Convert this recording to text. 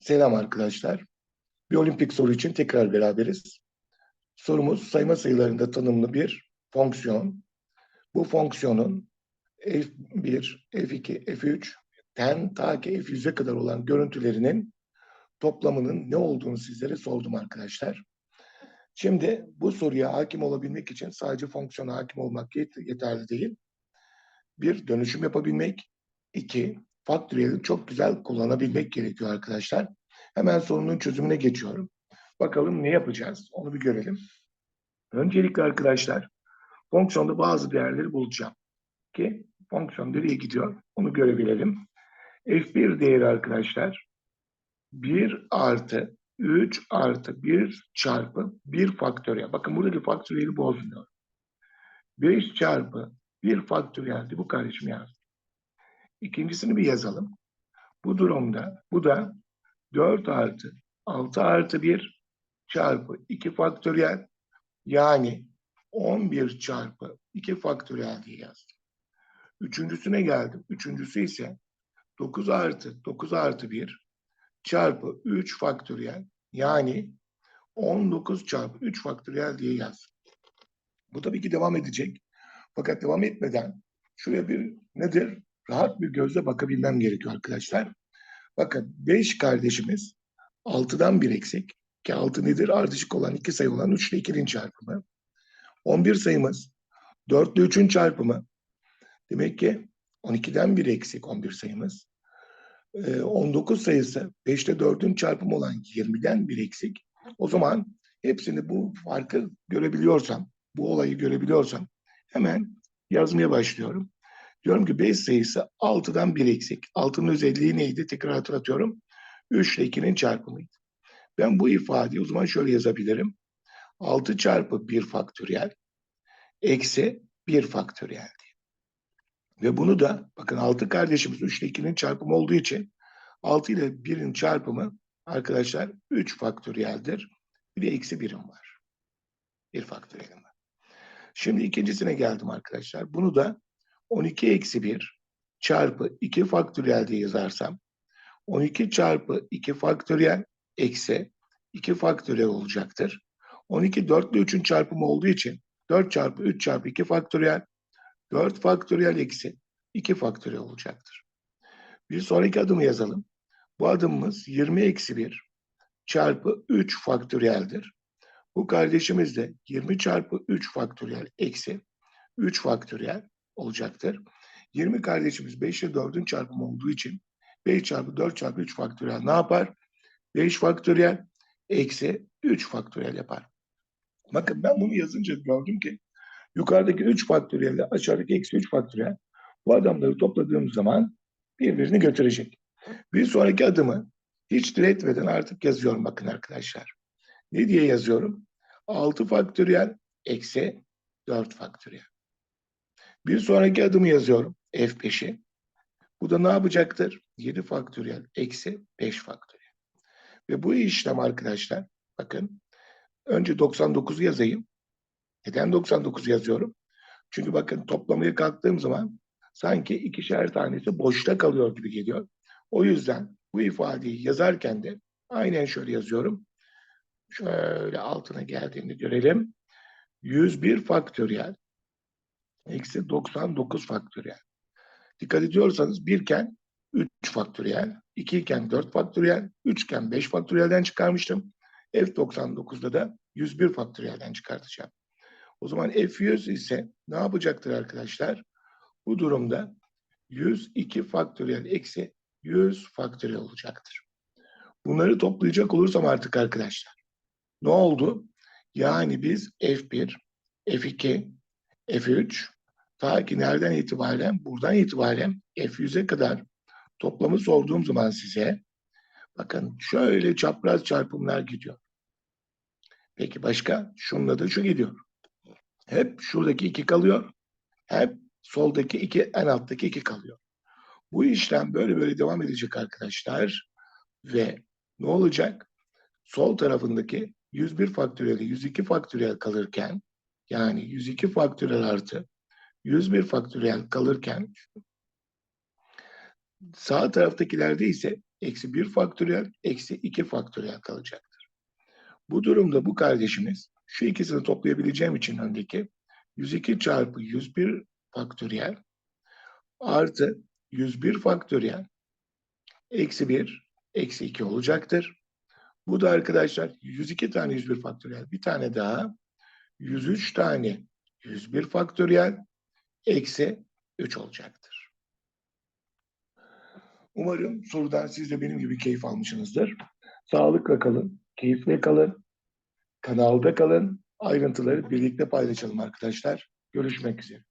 Selam arkadaşlar. Bir olimpik soru için tekrar beraberiz. Sorumuz sayma sayılarında tanımlı bir fonksiyon. Bu fonksiyonun f1, f2, f3, ten ta ki f100'e kadar olan görüntülerinin toplamının ne olduğunu sizlere sordum arkadaşlar. Şimdi bu soruya hakim olabilmek için sadece fonksiyona hakim olmak yet- yeterli değil. Bir, dönüşüm yapabilmek. iki faktöriyeli çok güzel kullanabilmek gerekiyor arkadaşlar. Hemen sorunun çözümüne geçiyorum. Bakalım ne yapacağız? Onu bir görelim. Öncelikle arkadaşlar fonksiyonda bazı değerleri bulacağım. Ki fonksiyon nereye gidiyor? Onu görebilelim. F1 değeri arkadaşlar 1 artı 3 artı 1 çarpı 1 faktöriyel. Bakın buradaki faktöriyeli bozmuyor. 5 çarpı 1 faktöriyeldi. Bu kardeşim yazdı. İkincisini bir yazalım. Bu durumda bu da 4 artı 6 artı 1 çarpı 2 faktöriyel yani 11 çarpı 2 faktöriyel diye yazdım. Üçüncüsüne geldim. Üçüncüsü ise 9 artı 9 artı 1 çarpı 3 faktöriyel yani 19 çarpı 3 faktöriyel diye yazdım. Bu tabii ki devam edecek. Fakat devam etmeden şuraya bir nedir? Rahat bir gözle bakabilmem gerekiyor arkadaşlar. Bakın 5 kardeşimiz 6'dan 1 eksik. Ki 6 nedir? Ardışık olan iki sayı olan 3 ile 2'nin çarpımı. 11 sayımız 4 ile 3'ün çarpımı. Demek ki 12'den 1 eksik 11 sayımız. Ee, 19 sayısı 5 ile 4'ün çarpımı olan 20'den 1 eksik. O zaman hepsini bu farkı görebiliyorsam, bu olayı görebiliyorsam hemen yazmaya başlıyorum. Diyorum ki 5 sayısı 6'dan 1 eksik. 6'nın özelliği neydi? Tekrar hatırlatıyorum. 3 ile 2'nin çarpımıydı. Ben bu ifadeyi o zaman şöyle yazabilirim. 6 çarpı 1 faktöriyel eksi 1 faktöriyel diye. Ve bunu da bakın 6 kardeşimiz 3 ile 2'nin çarpımı olduğu için 6 ile 1'in çarpımı arkadaşlar 3 faktöriyeldir. Bir de eksi 1'im var. 1 faktöriyelim var. Şimdi ikincisine geldim arkadaşlar. Bunu da 12 eksi 1 çarpı 2 faktöriyel diye yazarsam 12 çarpı 2 faktöriyel eksi 2 faktöriyel olacaktır. 12 4 ile 3'ün çarpımı olduğu için 4 çarpı 3 çarpı 2 faktöriyel 4 faktöriyel eksi 2 faktöriyel olacaktır. Bir sonraki adımı yazalım. Bu adımımız 20 eksi 1 çarpı 3 faktöriyeldir. Bu kardeşimiz de 20 çarpı 3 faktöriyel eksi 3 faktöriyel olacaktır. 20 kardeşimiz 5 ile 4'ün çarpımı olduğu için 5 çarpı 4 çarpı 3 faktöriyel ne yapar? 5 faktöriyel eksi 3 faktöriyel yapar. Bakın ben bunu yazınca gördüm ki yukarıdaki 3 faktöriyelle aşağıdaki eksi 3 faktöriyel bu adamları topladığım zaman birbirini götürecek. Bir sonraki adımı hiç diretmeden artık yazıyorum bakın arkadaşlar. Ne diye yazıyorum? 6 faktöriyel eksi 4 faktöriyel. Bir sonraki adımı yazıyorum. F5'i. Bu da ne yapacaktır? 7 faktöriyel eksi 5 faktöriyel. Ve bu işlem arkadaşlar bakın önce 99'u yazayım. Neden 99 yazıyorum? Çünkü bakın toplamaya kalktığım zaman sanki ikişer tanesi boşta kalıyor gibi geliyor. O yüzden bu ifadeyi yazarken de aynen şöyle yazıyorum. Şöyle altına geldiğini görelim. 101 faktöriyel eksi 99 faktöriyel. Dikkat ediyorsanız birken 3 faktöriyel, 2 iken 4 faktöriyel, 3 iken 5 faktöriyelden çıkarmıştım. F99'da da 101 faktöriyelden çıkartacağım. O zaman F100 ise ne yapacaktır arkadaşlar? Bu durumda 102 faktöriyel eksi 100 faktöriyel olacaktır. Bunları toplayacak olursam artık arkadaşlar ne oldu? Yani biz F1, F2, F3 ta ki nereden itibaren? Buradan itibaren F100'e kadar toplamı sorduğum zaman size bakın şöyle çapraz çarpımlar gidiyor. Peki başka? Şununla da şu gidiyor. Hep şuradaki iki kalıyor. Hep soldaki iki, en alttaki iki kalıyor. Bu işlem böyle böyle devam edecek arkadaşlar. Ve ne olacak? Sol tarafındaki 101 faktöriyel 102 faktöriyel kalırken yani 102 faktöriyel artı 101 faktöriyel kalırken sağ taraftakilerde ise eksi 1 faktöriyel eksi 2 faktöriyel kalacaktır. Bu durumda bu kardeşimiz şu ikisini toplayabileceğim için öndeki 102 çarpı 101 faktöriyel artı 101 faktöriyel eksi 1 eksi 2 olacaktır. Bu da arkadaşlar 102 tane 101 faktöriyel bir tane daha 103 tane 101 faktöriyel eksi 3 olacaktır. Umarım sorudan siz de benim gibi keyif almışsınızdır. Sağlıkla kalın, keyifle kalın, kanalda kalın. Ayrıntıları birlikte paylaşalım arkadaşlar. Görüşmek üzere.